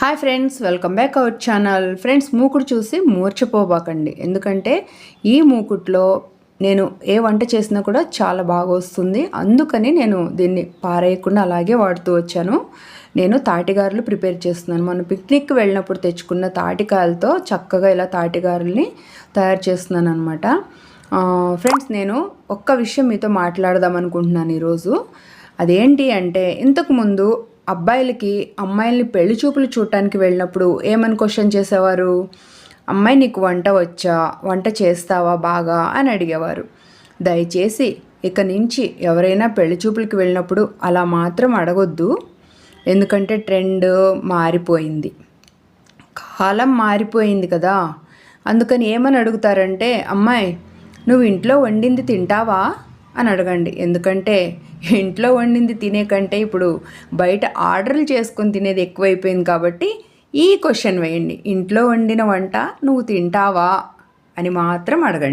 Hi friends welcome back our channel. Friends మూకుడు చూసి మూర్చిపోబాకండి. ఎందుకంటే ఈ మూకుట్లో నేను ఏ వంట చేసినా కూడా చాలా బాగా వస్తుంది. అందుకని నేను దీన్ని పారేయకుండా అలాగే వాడుతూ వచ్చాను. నేను తాటిగారులు ప్రిపేర్ చేస్తున్నాను. మనం పిక్నిక్ వెళ్ళినప్పుడు తెచ్చుకున్న తాటికాయలతో చక్కగా ఇలా తాటిగారుల్ని తయారు చేస్తున్నాను అనమాట ఫ్రెండ్స్ నేను ఒక్క విషయం మీతో మాట్లాడదాం అనుకుంటున్నాను ఈరోజు. అదేంటి అంటే ఇంతకుముందు అబ్బాయిలకి అమ్మాయిల్ని పెళ్ళి చూపులు చూడటానికి వెళ్ళినప్పుడు ఏమని క్వశ్చన్ చేసేవారు? అమ్మాయి నీకు వంట వచ్చా? వంట చేస్తావా బాగా? అని అడిగేవారు. దయచేసి ఇక నుంచి ఎవరైనా పెళ్ళి చూపులకి వెళ్ళినప్పుడు అలా మాత్రం అడగొద్దు. ఎందుకంటే ట్రెండ్ మారిపోయింది. కాలం మారిపోయింది కదా! అందుకని ఏమని అడుగుతారంటే అమ్మాయి నువ్వు ఇంట్లో వండింది తింటావా? అని అడగండి. ఎందుకంటే ఇంట్లో వండింది తినే కంటే ఇప్పుడు బయట ఆర్డర్లు చేసుకొని తినేది ఎక్కువైపోయింది కాబట్టి ఈ క్వశ్చన్ వేయండి. ఇంట్లో వండిన వంట నువ్వు తింటావా అని మాత్రం అడగండి.